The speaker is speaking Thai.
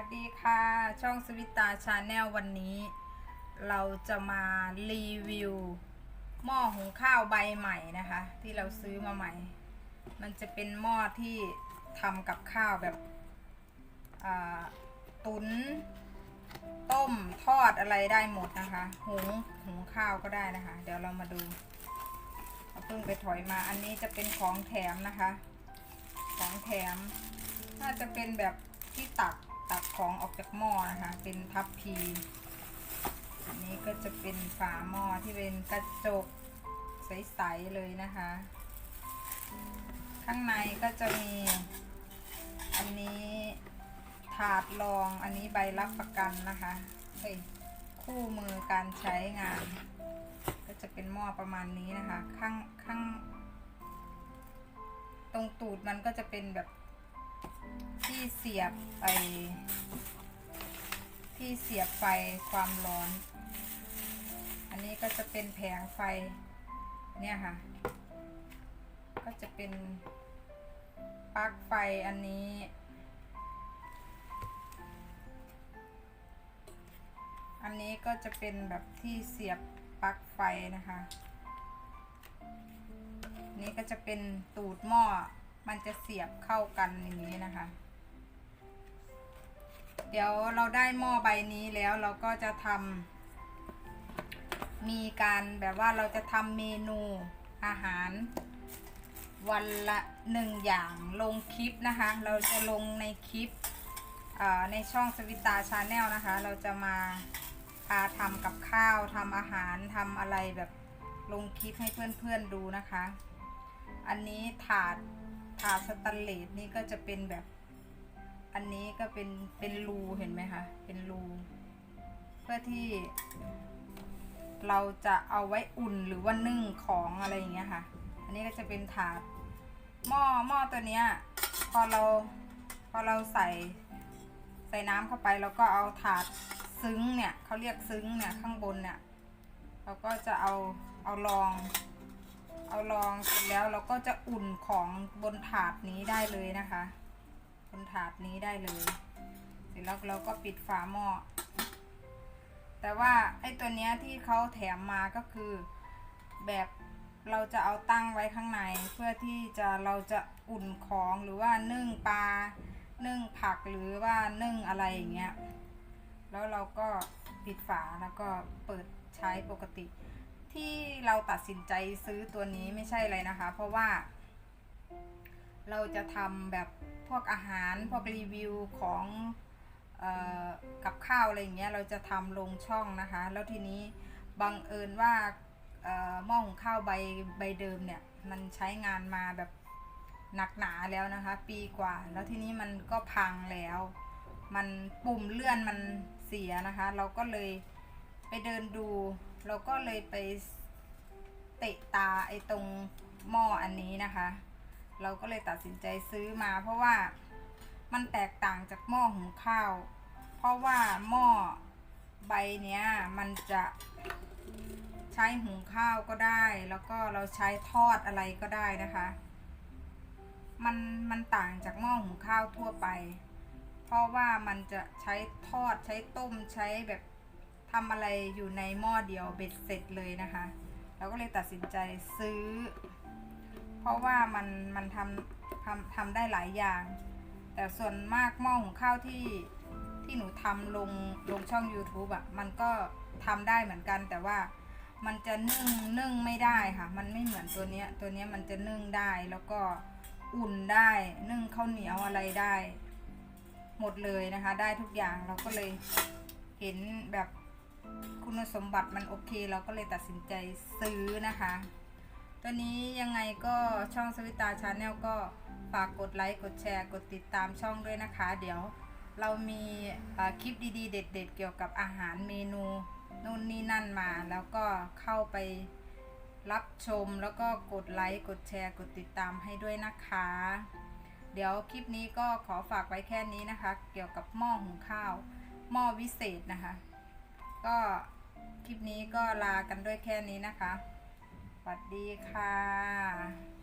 วัสดีค่ะ ช่องสวิตาชาแนลวันนี้ เราจะมารีวิวหม้อหุงข้าวใบใหม่นะคะ ที่เราซื้อมาใหม่ มันจะเป็นหม้อที่ทำกับข้าวแบบตุนต้มทอดอะไรได้หมดนะคะ หุงหุงข้าวก็ได้นะคะ เดี๋ยวเรามาดูเอาเพิ่งไปถอยมาอันนี้จะเป็นของแถมนะคะ ของแถมน่าจะเป็นแบบที่ตัก ตักของออกจากหม้อนะคะ เป็นทัพพีอันนี้ก็จะเป็นฝาหม้อที่เป็นกระจกใสๆเลยนะคะ ข้างในก็จะมี อันนี้ถาดรองอันนี้ใบรับประกันนะคะเฮ้ยคู่มือการใช้งาน ก็จะเป็นหม้อประมาณนี้นะคะ ข้างข้าง ตรงตูดมันก็จะเป็นแบบ ที่เสียบไปที่เสียบไฟความร้อน อันนี้ก็จะเป็นแผงไฟเนี่ยค่ะ ก็จะเป็นปลั๊กไฟอันนี้ อันนี้ก็จะเป็นแบบที่เสียบปลั๊กไฟนะคะนี่ก็จะเป็นตูดหม้อ มันจะเสียบเข้ากันอย่างนี้นะคะ ดี๋ยวเราได้หม้อใบนี้แล้วเราก็จะทำมีการแบบว่าเราจะทำเมนูอาหาร วันละหนึ่งอย่างลงคลิปนะคะ เราจะลงในคลิปในช่องสวิตาชาแนลนะคะ เราจะมาพาทำกับข้าวทำอาหารทำอะไรแบบลงคลิปให้เพื่อนๆดูนะคะ อันนี้ถาดถาดสแตนเลสนี่ก็จะเป็นแบบ อันนี้ก็เป็นเป็นรูเห็นไหมคะ เป็นรู เพื่อที่เราจะเอาไว้อุ่นหรือว่านึ่งของอะไรอย่างเงี้ยค่ะ อันนี้ก็จะเป็นถาดหม้อหม้อตัวเนี้ยพอเราพอเราใส่ใส่น้ำเข้าไปแล้วก็เอาถาดซึ้งเนี่ยเขาเรียกซึ้งเนี่ยข้างบนเนี่ยเราก็จะเอาเอารอง เอารองเสร็จแล้วเราก็จะอุ่นของบนถาดนี้ได้เลยนะคะ บนถาดนี้ได้เลย เสร็จแล้วเราก็ปิดฝาหม้อ แต่ว่าไอ้ตัวเนี้ยที่เขาแถมมาก็คือแบบเราจะเอาตั้งไว้ข้างใน เพื่อที่จะเราจะอุ่นของหรือว่านึ่งปลา นึ่งผักหรือว่านึ่งอะไรอย่างเงี้ย แล้วเราก็ปิดฝาแล้วก็เปิดใช้ปกติ ที่เราตัดสินใจซื้อตัวนี้ไม่ใช่อะไรนะคะ เพราะว่า เราจะทำแบบพวกอาหารพวกรีวิวของออกับข้าวอะไรอย่างเงี้ยเราจะทำลงช่องนะคะ แล้วทีนี้บังเอิญว่าหม้อหุงข้าวใบใบเดิมเนี่ยมันใช้งานมาแบบหนักหนาแล้วนะคะ ปีกว่า แล้วทีนี้มันก็พังแล้ว มันปุ่มเลื่อนมันเสียนะคะ เราก็เลยไปเดินดู เราก็เลยไปเตะตาไอ้ตรงหม้ออันนี้นะคะ เราก็เลยตัดสินใจซื้อมาเพราะว่ามันแตกต่างจากหม้อหุงข้าว เพราะว่าหม้อใบเนี้ยมันจะใช้หุงข้าวก็ได้ แล้วก็เราใช้ทอดอะไรก็ได้นะคะ มันมันต่างจากหม้อหุงข้าวทั่วไป เพราะว่ามันจะใช้ทอดใช้ต้มใช้แบบทำอะไรอยู่ในหม้อเดียวเบ็ดเสร็จเลยนะคะ เราก็เลยตัดสินใจซื้อ ราะว่ามันมันทำทำทำได้หลายอย่าง แต่ส่วนมากหม้อหุงข้าวที่ที่หนูทำลงลงช่อง YouTube อะ่ะมันก็ทำได้เหมือนกันแต่ว่ามันจะนึ่งนึ่งไม่ได้ค่ะ มันไม่เหมือนตัวเนี้ย ตัวเนี้ยมันจะนึ่งได้แล้วก็อุ่นได้นึ่งข้าวเหนียวอะไรได้ หมดเลยนะคะ ได้ทุกอย่างเราก็เลยเห็นแบบคุณสมบัติมันโอเค เราก็เลยตัดสินใจซื้อนะคะ ตัวนี้ยังไงก็ช่องสวิตาชาแนลก็ฝากกดไลค์กดแชร์ กดติดตามช่องด้วยนะคะ เดี๋ยวเรามีคลิปดีๆ เด็ด ๆ เกี่ยวกับอาหารเมนูนู่นนี่นั่นมา แล้วก็เข้าไปรับชมแล้วก็กดไลค์กดแชร์ กดติดตามให้ด้วยนะคะ เดี๋ยวคลิปนี้ก็ขอฝากไว้แค่นี้นะคะ เกี่ยวกับหม้อหุงข้าวหม้อวิเศษนะคะ ก็คลิปนี้ก็ลากันด้วยแค่นี้นะคะ วัสดีค่ะ